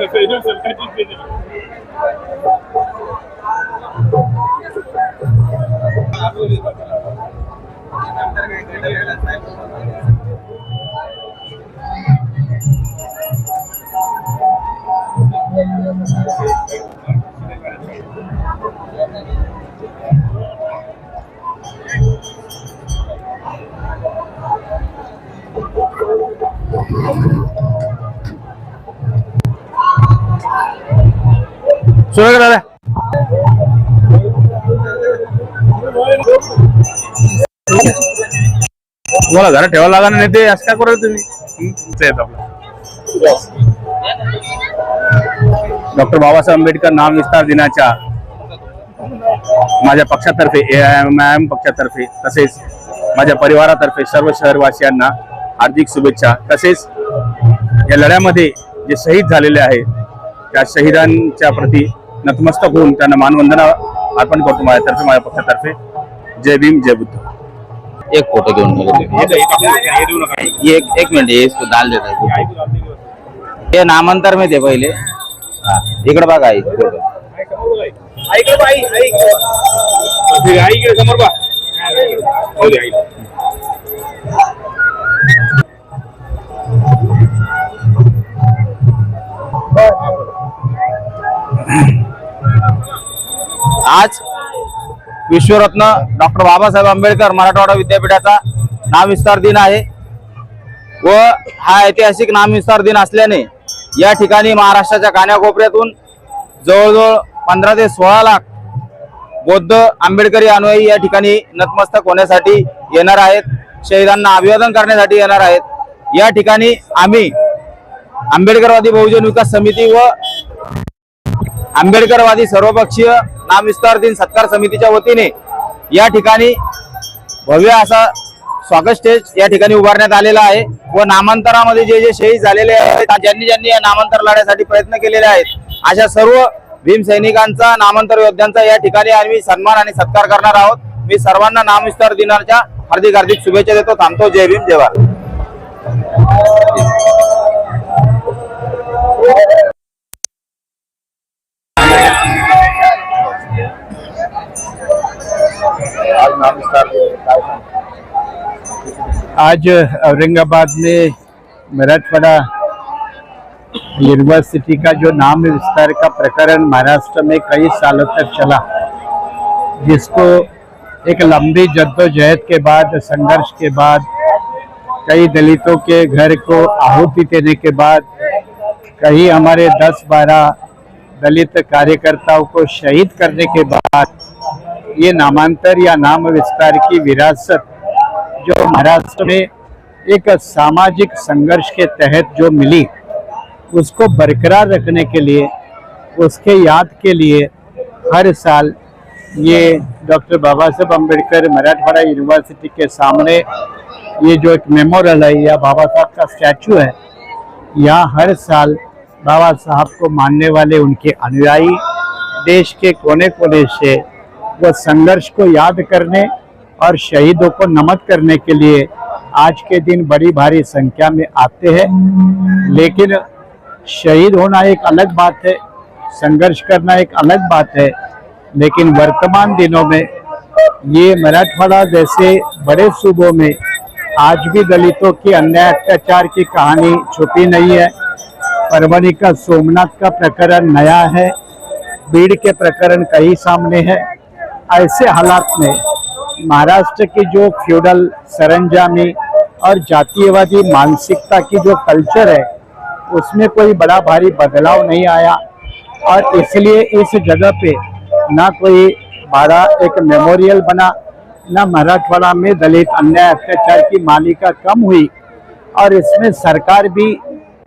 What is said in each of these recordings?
Desayunos al सुरू दादा तुम्हाला घरात ठेवायला लागणार नाही ते असं काय करू तुम्ही? डॉक्टर बाबासाहेब आंबेडकर नाम विस्तार दिनाच्या माझ्या पक्षातर्फे A I M I M पक्षातर्फे तसेच माझ्या परिवारातर्फे सर्व शहरवासियांना हार्दिक शुभेच्छा. तसेच या लढ्यामध्ये जे शहीद झालेले आहेत त्या शहीदांच्या प्रती नतमस्तक होऊन त्यांना मानवंदना अर्पण करतो माझ्यातर्फे माझ्या पक्षातर्फे. जय भीम जय बुद्ध. एक फ़ोटो घेऊन. एक एक मिनिट हे इसको डाल देता हे. है. हे नामांतर में ते पहिले. इकडे बघा आई. समोर आज विश्वरत्न डॉक्टर बाबासाहेब आंबेडकर मराठवाडा विद्यापीठाचा नामविस्तार दिन आहे व हा ऐतिहासिक नामविस्तार दिन असल्याने या ठिकाणी महाराष्ट्राच्या कान्याकोपऱ्यातून जवळजवळ पंधरा ते सोळा लाख बौद्ध आंबेडकरी अनुयायी या ठिकाणी नतमस्तक होण्यासाठी येणार आहेत शहीदांना अभिवादन करण्यासाठी येणार आहेत. या ठिकाणी आम्ही आंबेडकरवादी बहुजन विकास समिती व आंबेडकरवादी सर्वपक्षीय नामविस्तार दिन सत्कार समितीच्या वतीने या ठिकाणी भव्य असा स्वागत स्टेज या ठिकाणी उभारण्यात आलेला आहे व नामांतरामध्ये जे जे शहीद झालेले आहेत ज्यांनी ज्यांनी या नामांतर लढण्यासाठी प्रयत्न केलेले आहेत अशा सर्व भीम सैनिकांचा नामांतर योद्ध्यांचा या ठिकाणी आम्ही सन्मान आणि सत्कार करणार आहोत. मी सर्वांना नामविस्तार दिनाच्या हार्दिक हार्दिक शुभेच्छा देतो. थांबतो. जय भीम जय भारत. आज औरंगाबाद में मराठवाड़ा यूनिवर्सिटी का जो नाम विस्तार का प्रकरण महाराष्ट्र में कई सालों तक चला, जिसको एक लंबी जद्दोजहद के बाद, संघर्ष के बाद, कई दलितों के घर को आहुति देने के बाद, कई हमारे 10-12 दलित कार्यकर्ताओं को शहीद करने के बाद ये नामांतर या नाम विस्तार की विरासत जो महाराष्ट्र में एक सामाजिक संघर्ष के तहत जो मिली, उसको बरकरार रखने के लिए, उसके याद के लिए हर साल ये डॉक्टर बाबा साहब अंबेडकर मराठवाड़ा यूनिवर्सिटी के सामने ये जो एक मेमोरियल है, या बाबा साहब का स्टैचू है, यहाँ हर साल बाबा साहब को मानने वाले उनके अनुयायी, देश के कोने कोने से वो संघर्ष को याद करने और शहीदों को नमन करने के लिए आज के दिन बड़ी भारी संख्या में आते हैं। लेकिन शहीद होना एक अलग बात है, संघर्ष करना एक अलग बात है, लेकिन वर्तमान दिनों में ये मराठवाड़ा जैसे बड़े सूबों में आज भी दलितों की अन्याय अत्याचार की कहानी छुपी नहीं है। परभणी का, सोमनाथ का प्रकरण नया है, बीड़ के प्रकरण कई सामने है। ऐसे हालात में महाराष्ट्र की जो फ्यूडल सरंजामी और जातीयवादी मानसिकता की जो कल्चर है, उसमें कोई बड़ा भारी बदलाव नहीं आया और इसलिए इस जगह पे ना कोई बड़ा एक मेमोरियल बना, ना मराठवाड़ा में दलित अन्याय अत्याचार की मालिका कम हुई और इसमें सरकार भी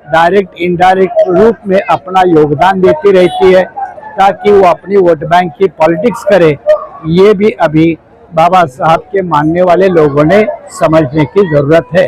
डायरेक्ट इनडायरेक्ट रूप में अपना योगदान देती रहती है ताकि वो अपनी वोट बैंक की पॉलिटिक्स करे। ये भी अभी बाबा साहब के मानने वाले लोगों ने समझने की ज़रूरत है।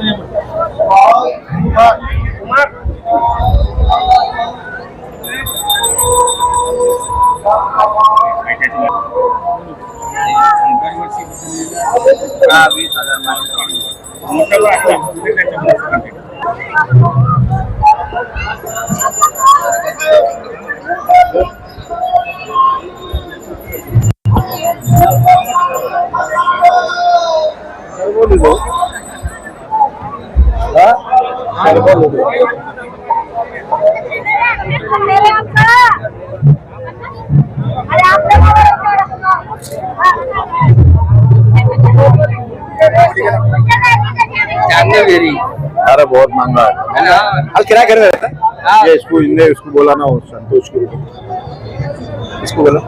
मेरे अरे बहुत महंगा है। हाल किराया कर रहे थे ये इसको इनने इसको बोला ना संतोष को। इसको बोलो।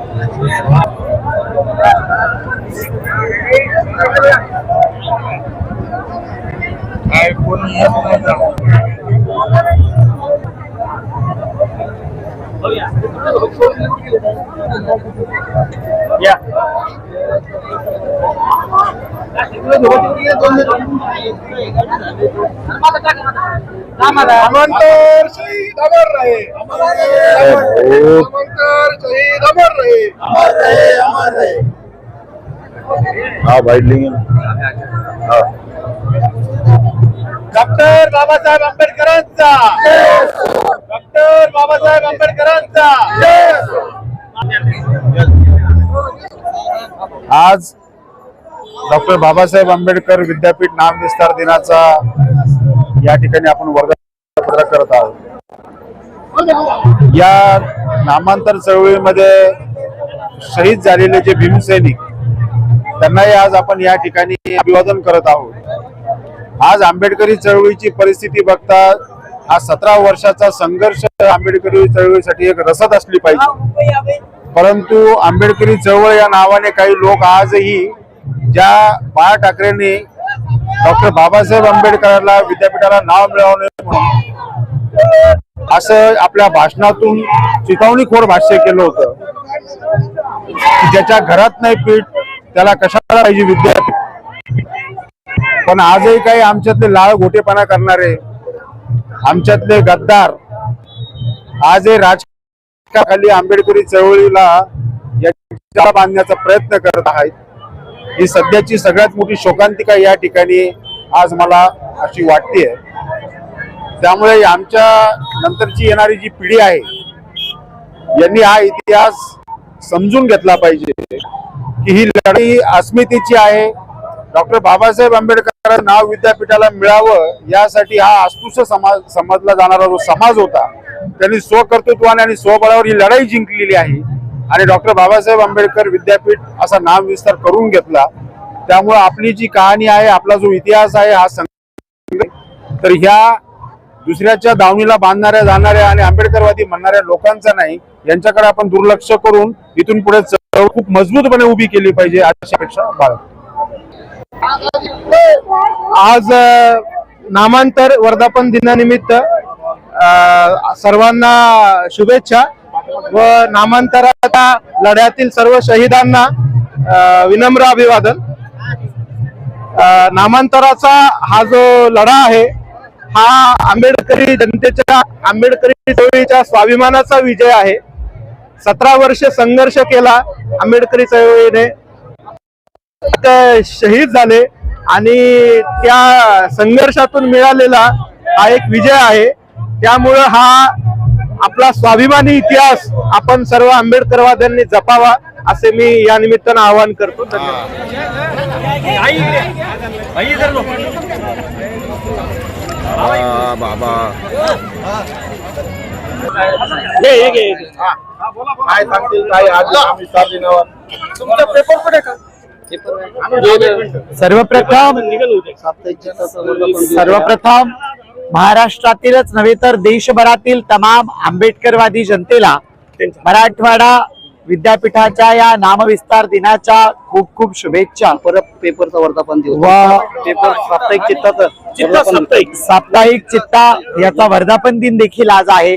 अमंतर शहीद अमर रहे। अमंतर शहीद अमर रहे। हाँ बाइट लेंगे ना। हाँ। डॉक्टर बाबासाहेब आंबेडकरांचा। डॉक्टर बाबासाहेब आंबेडकरांचा। आज डॉक्टर बाबासाहेब आंबेडकर विद्यापीठ नामविस्तार दिनाचा या ठिकाणी आपण वर्गपत्र करत आहोत. या नामांतर चळवळीमध्ये शहीद झालेले जे भीमसैनिक त्यांनाही आज आपण या ठिकाणी अभिवादन करत आहोत. आज आंबेडकरी चळवळीची परिस्थिती बघता हा सतरा वर्षाचा संघर्ष आंबेडकरी चळवळीसाठी एक रसद असली पाहिजे. परंतु आंबेडकरी चळवळ या नावाने काही लोक आजही ज्या बाळा ठाकरेंनी डॉक्टर बाबासाहेब आंबेडकरांना विद्यापीठाला नाव मिळवू म्हणून असं आपल्या भाषणातून चितावणीखोर भाष्य केलं होतं. की ज्याच्या घरात नाही पीठ त्याला कशाला पाहिजे विद्यापीठ? पण आजही काही आमच्यातले लाळ घोटेपणा करणारे आमच्यातले गद्दार आजही राजकारणाखाली आंबेडकरी चळवळीला या बांधण्याचा प्रयत्न करत आहेत. ही सध्याची सगळ्यात मोठी शोकांतिका या ठिकाणी आज मला अशी वाटते त्यामुळे आमच्या नंतरची येणारी जी पिढी आहे यांनी हा इतिहास समजून घेतला पाहिजे की ही लढाई अस्मितेची आहे. डॉक्टर बाबासाहेब आंबेडकर नाव विद्यापीठाला मिळावं यासाठी हा अस्पृश्य समाज समजला जाणारा जो समाज होता त्यांनी स्वकर्तृत्वाने आणि स्वबळावर ही लढाई जिंकलेली आहे. आणि डॉक्टर बाबासाहेब आंबेडकर विद्यापीठ असा नाम विस्तार करून घेतला. त्यामुळे आपली जी कहाणी आहे आपला जो इतिहास आहे हा संघ तर ह्या दुसऱ्याच्या दावणीला बांधणाऱ्या जाणाऱ्या आणि आंबेडकरवादी म्हणणाऱ्या लोकांचा नाही यांच्याकडे आपण दुर्लक्ष करून इथून पुढे खूप मजबूतपणे उभी केली पाहिजे अशी अपेक्षा बाळगतो. आज नामांतर वर्धापन दिनानिमित्त सर्वांना शुभेच्छा. व नामांतराच्या लढ्यातील सर्व शहीदांना विनम्र अभिवादन. नामांतराचा हा जो लढा आहे हा आंबेडकरी जनतेच्या आंबेडकरी चळवळीच्या स्वाभिमानाचा विजय आहे. सतरा वर्ष संघर्ष केला आंबेडकरी चळवळीने. शहीद झाले आणि त्या संघर्षातून मिळालेला हा एक विजय आहे. त्यामुळं हा आपला स्वाभिमानी इतिहास आपण सर्व आंबेडकरवाद्यांनी जपावा असे मी या निमित्तानं आवाहन करतो. काय सांगतील काय तुमचा पेपर कुठे का सर्वप्रथम सर्वप्रथम महाराष्ट्रातीलच नव्हे तर देशभरातील तमाम आंबेडकरवादी जनतेला मराठवाडा विद्यापीठाच्या या नामविस्तार दिनाच्या खूप खूप शुभेच्छा. परत पेपरचा वर्धापन दिवस. व. पेपर साप्ताहिक चित्ताचं चित्ता साप्ताहिक. साप्ताहिक चित्ता याचा वर्धापन दिन देखील आज आहे.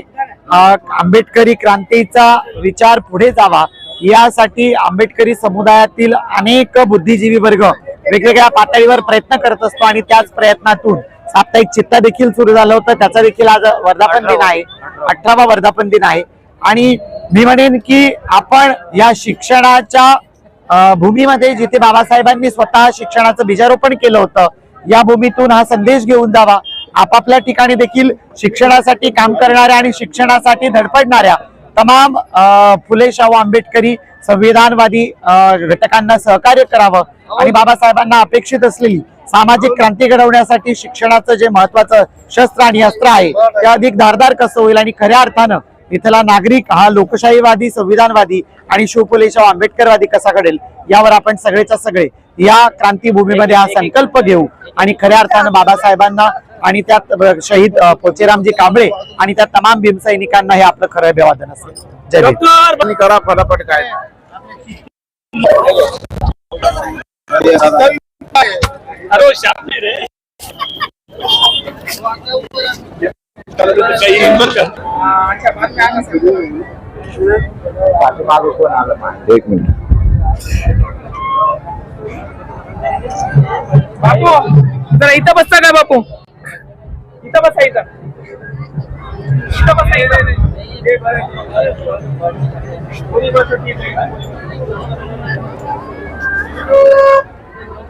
आंबेडकरी क्रांतीचा विचार पुढे जावा. यासाठी आंबेडकरी समुदायातील अनेक बुद्धिजीवी वर्ग वेगवेगळ्या पातळीवर प्रयत्न करत असतो आणि त्याच प्रयत्नातून साप्ताहिक चित्ता देखील सुरू झालं होतं. त्याचा देखील आज वर्धापन दिन आहे. अठरावा वर्धापन दिन आहे. आणि मी म्हणेन की आपण या शिक्षणाच्या भूमीमध्ये जिथे बाबासाहेबांनी स्वतः शिक्षणाचं बीजारोपण केलं होतं या भूमीतून हा संदेश घेऊन जावा. आपापल्या ठिकाणी देखील शिक्षणासाठी काम करणाऱ्या आणि शिक्षणासाठी धडपडणाऱ्या तमाम फुले शाहू आंबेडकरी संविधानवादी घटकांना सहकार्य करावं आणि बाबासाहेबांना अपेक्षित असलेली सामाजिक क्रांती घडवण्यासाठी शिक्षणाचं जे महत्वाचं शस्त्र आणि अस्त्र आहे ते अधिक धारदार कसं होईल? आणि खऱ्या अर्थानं इथला नागरिक हा लोकशाहीवादी संविधानवादी आणि शिवफुले शाहू आंबेडकरवादी कसा घडेल? यावर आपण सगळेच्या सगळे या क्रांतीभूमीमध्ये हा संकल्प घेऊ आणि खऱ्या अर्थानं बाबासाहेबांना आणि त्यात शहीद पोचेरामजी कांबळे आणि त्या तमाम भीमसैनिकांना हे आपलं खरं अभिवादन असेल. जय करा फटाफट काय? एक मिनिट. बापू जरा इथं बसता का बापू? इथं बसायचं इथं. इथं कोणी बसत नाही.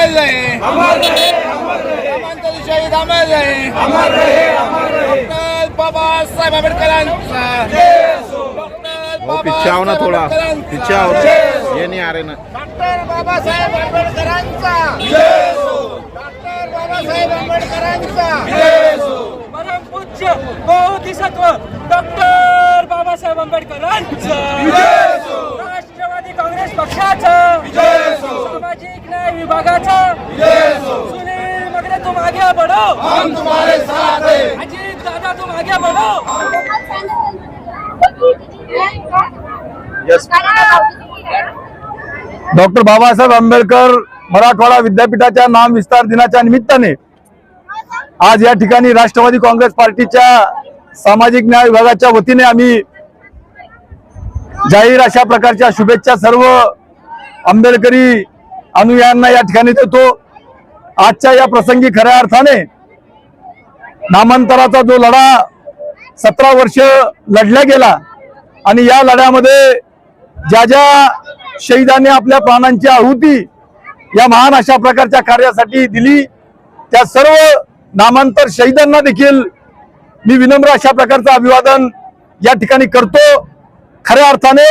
अमर रहे नामांतर शहीद अमर रहे डॉक्टर बाबासाहेब आंबेडकरांचा. डॉक्टर पीछे आओ ना बाबासाहेब थोड़ा. आंबेडकरांचा. पीछे आओ ये नहीं आ रहे ना. डॉक्टर बाबासाहेब आंबेडकरांचा. डॉक्टर बाबासाहेब आंबेडकरांचा. परमपूज्य बोधिसत्व डॉक्टर बाबासाहेब आंबेडकरांचं. राष्ट्रवादी काँग्रेस पक्षाचं. सामाजिक विभागाचं. सुनील मगरे तुम आगे बढ़ो हम तुम्हारे साथ हैं. अजीत दादा तुम आगे बढ़ो डॉक्टर बाबासाहेब आंबेडकर मराठवाडा विद्यापीठाच्या नाम विस्तार दिनाच्या निमित्ताने आज या ठिकाणी राष्ट्रवादी काँग्रेस पार्टीच्या सामाजिक न्याय विभागाच्या वतीने आम्ही जाहीर अशा प्रकारच्या शुभेच्छा सर्व आंबेडकरी अनुयायांना या ठिकाणी देतो. आजच्या या प्रसंगी खऱ्या अर्थाने नामांतराचा जो लढा सतरा वर्ष लढला गेला आणि या लढ्यामध्ये ज्या ज्या शहीदांनी आपल्या प्राणांची आहुती या महान अशा प्रकारच्या कार्यासाठी दिली त्या सर्व नामांतर शहीदांना देखील मी विनम्र अशा प्रकारचं अभिवादन या ठिकाणी करतो. खऱ्या अर्थाने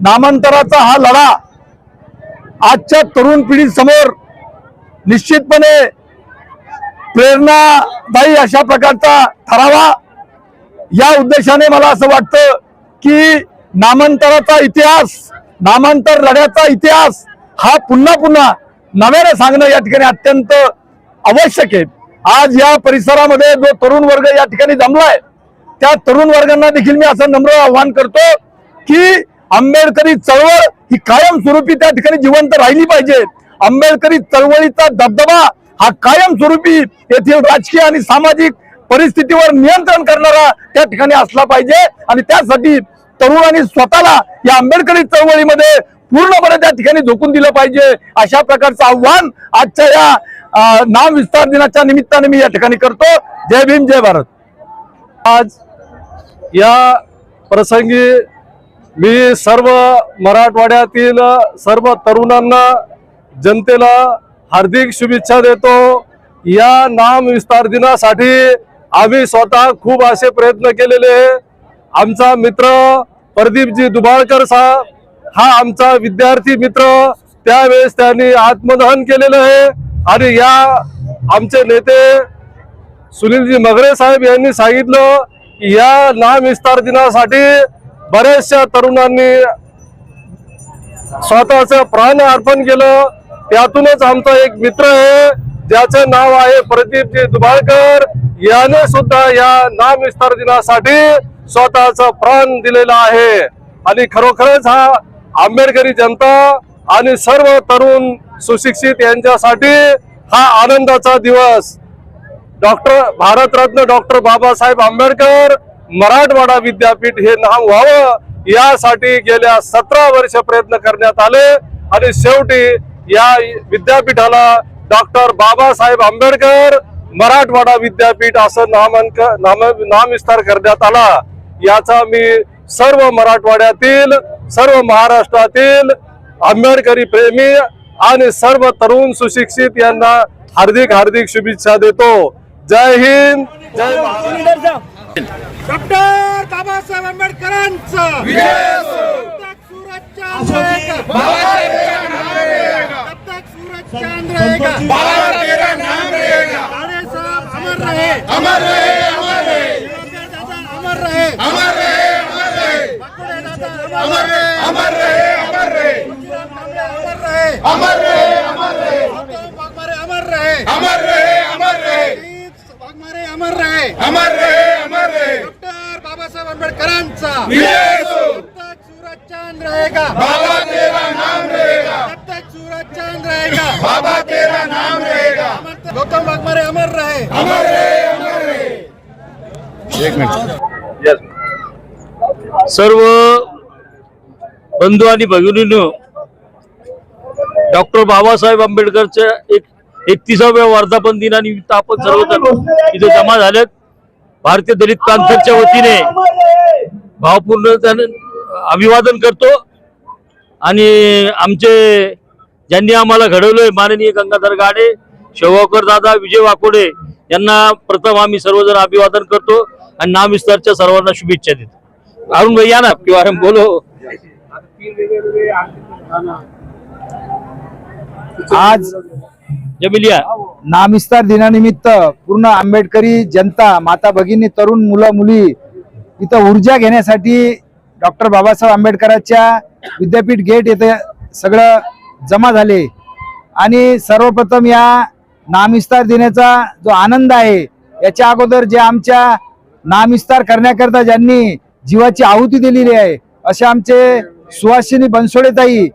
नामांतराचा हा लढा आजच्या तरुण पिढीसमोर निश्चितपणे प्रेरणादायी अशा प्रकारचा ठरावा या उद्देशाने मला असं वाटतं की नामांतराचा इतिहास नामांतर लढ्याचा इतिहास हा पुन्हा पुन्हा नव्याने सांगणं या ठिकाणी अत्यंत आवश्यक आहे. आज या परिसरामध्ये जो तरुण वर्ग या ठिकाणी जमलाय त्या तरुण वर्गांना देखील मी असं नम्र आव्हान करतो की आंबेडकरी चळवळ ही कायमस्वरूपी त्या ठिकाणी जिवंत राहिली पाहिजे. आंबेडकरी चळवळीचा दबदबा हा कायमस्वरूपी येथील राजकीय आणि सामाजिक परिस्थितीवर नियंत्रण करणारा त्या ठिकाणी असला पाहिजे. आणि त्यासाठी तरुणांनी स्वतःला या आंबेडकरी चळवळीमध्ये पूर्णपणे त्या ठिकाणी झोकून दिलं पाहिजे. अशा प्रकारचं आव्हान आजच्या या नाम विस्तार दिनाच्या निमित्ताने मी या ठिकाणी करतो. जय भीम जय भारत. आज या प्रसंगी मी सर्व मराठवाड्यातील सर्व तरुणांना जनतेला हार्दिक शुभेच्छा देतो. या नाम विस्तार दिनासाठी आम्ही स्वतः खूप असे प्रयत्न केलेले आहे. आमचा मित्र प्रदीपजी दुबाळकर साहेब हा आमचा विद्यार्थी मित्र त्यावेळेस त्यांनी आत्मदहन केलेलं आहे. आणि या आमचे नेते सुनीलजी मगरे साहेब यांनी सांगितलं की या नाम विस्तार दिनासाठी बऱ्याचशा तरुणांनी स्वतःच प्राण अर्पण केलं. त्यातूनच आमचा एक मित्र आहे ज्याचं नाव आहे प्रदीपजी दुबाळकर. याने सुद्धा या नाम विस्तार दिनासाठी स्वतःच प्राण दिलेला आहे. आणि खरोखरच हा आंबेडकरी जनता आणि सर्व तरुण सुशिक्षित यांच्यासाठी हा आनंदाचा दिवस. डॉक्टर भारतरत्न डॉक्टर बाबासाहेब आंबेडकर मराठवाडा विद्यापीठ हे नाव व्हावं यासाठी गेल्या सतरा वर्ष प्रयत्न करण्यात आले. आणि शेवटी या विद्यापीठाला डॉक्टर बाबासाहेब आंबेडकर मराठवाडा विद्यापीठ असं नामांक नाम नामविस्तार करण्यात आला. याचा मी सर्व मराठवाड्यातील सर्व महाराष्ट्रातील आंबेडकरी प्रेमी आणि सर्व तरुण सुशिक्षित यांना हार्दिक हार्दिक शुभेच्छा देतो. जय हिंद. जय महाराष्ट्र. डॉक्टर बाबासाहेब आंबेडकरांचा तब तक सूरज चांद रहेगा तब तक सूरज चांद रहेगा ताड़े साहब अमर रहे अमर रहे अमर रहे दादा अमर रहे अमर रहे अमर रहे बकुड़े दादा अमर रहे अमर रहे अमर रहे अमर रहे अमर रहे अमर रहे वाघमारे अमर रहे अमर रहे अमर रहे वाघमारे अमर रहे अमर रहे अमर रहे डॉक्टर बाबासाहेब आंबेडकरांचा. जब तक सूरज चांद रहेगा. बाबा तेरा नाम रहेगा. तक सूरज चांद रहेगा. बाबा तेरा नाम रहेगा. गौतम वाघमारे अमर रहे. अमर रहे अमर रहे. सर्व बंधू आणि भगिनींनो डॉक्टर बाबासाहेब आंबेडकरच्या एक एकतीसाव्या वर्धापन दिनानिमित्त आपण सर्वजण इथे जमा झालेत. भारतीय दलित पॅन्थरच्या वतीने भावपूर्ण अभिवादन करतो. आणि आमचे ज्यांनी आम्हाला घडवलंय माननीय गंगाधर गाडे शेवाकर दादा विजय वाकोडे यांना प्रथम आम्ही सर्वजण अभिवादन करतो आणि नाम विस्तारच्या सर्वांना शुभेच्छा देतो. अरुण भाई या ना किंवा अरे बोलो. आज जमिलिया. नामविस्तार दिनानिमित्त पूर्ण आंबेडकरी जनता माता भगिनी तरुण मुलं मुली इथं ऊर्जा घेण्यासाठी डॉक्टर बाबासाहेब आंबेडकरांच्या विद्यापीठ गेट येथे सगळं जमा झाले. आणि सर्वप्रथम या नामविस्तार देण्याचा जो आनंद आहे याच्या अगोदर जे आमच्या नामविस्तार करण्याकरता ज्यांनी जीवाची आहुती दिलेली आहे असे आमचे सुहासिनी बनसोडेताई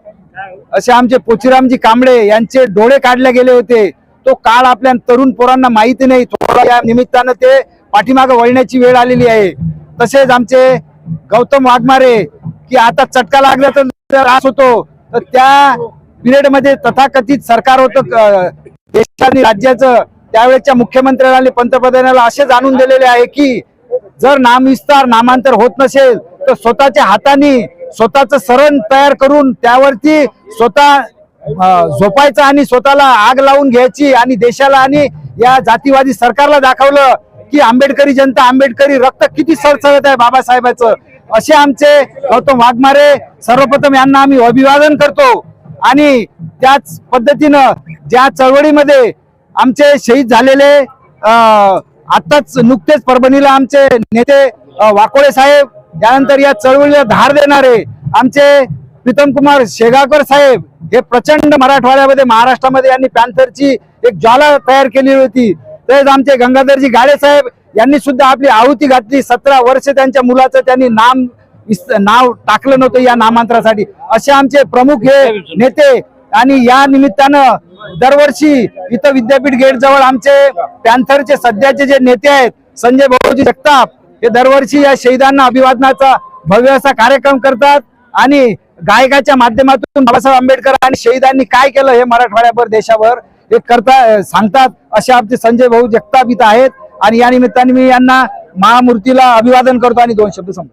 असे आमचे पोचीरामजी कांबळे यांचे डोळे काढले गेले होते. तो काळ आपल्या तरुण पोरांना माहिती नाही थोडा या निमित्तानं ते पाठीमागे वळण्याची वेळ आलेली आहे. तसेच आमचे गौतम वाघमारे की आता चटका लागला तर त्रास होतो. तर त्या पिरियडमध्ये तथाकथित सरकार होतं देशाने राज्याचं. त्यावेळेच्या मुख्यमंत्र्याला आणि पंतप्रधानाला असे जाणून दिलेले आहे की जर नामविस्तार नामांतर होत नसेल तर स्वतःच्या हाताने स्वतःच सरण तयार करून त्यावरती स्वतः झोपायचं आणि स्वतःला आग लावून घ्यायची आणि देशाला आणि या जातीवादी सरकारला दाखवलं. की आंबेडकरी जनता आंबेडकरी रक्त किती सळसळत आहे बाबासाहेबाचं? असे आमचे गौतम वाघमारे सर्वप्रथम यांना आम्ही अभिवादन करतो. आणि त्याच पद्धतीनं ज्या चळवळीमध्ये आमचे शहीद झालेले आत्ताच नुकतेच परभणीला आमचे नेते वाकोळे साहेब त्यानंतर या चळवळीला धार देणारे आमचे प्रीतम कुमार शेगावकर साहेब हे प्रचंड मराठवाड्यामध्ये महाराष्ट्रामध्ये यांनी पॅन्थरची एक ज्वाला तयार केली होती. तसेच आमचे गंगाधरजी गाडे साहेब यांनी सुद्धा आपली आहुती घातली. सतरा वर्ष त्यांच्या मुलाचं त्यांनी नाम नाव टाकलं नव्हतं या नामांतरासाठी. असे आमचे प्रमुख हे नेते आणि या निमित्तानं दरवर्षी इथं विद्यापीठ गेट जवळ आमचे पॅन्थरचे सध्याचे जे नेते आहेत संजय भाऊजी जगताप हे दरवर्षी या शहीदांना अभिवादनाचा भव्य असा कार्यक्रम करतात आणि गायकाच्या माध्यमातून बाबासाहेब आंबेडकर आणि शहीदांनी काय केलं हे मराठवाड्याभर देशाभर एक करता सांगतात असे आमचे संजय भाऊ जगताप इथं आहेत. आणि या निमित्ताने मी यांना महामूर्तीला अभिवादन करतो आणि दोन शब्द सांगतो.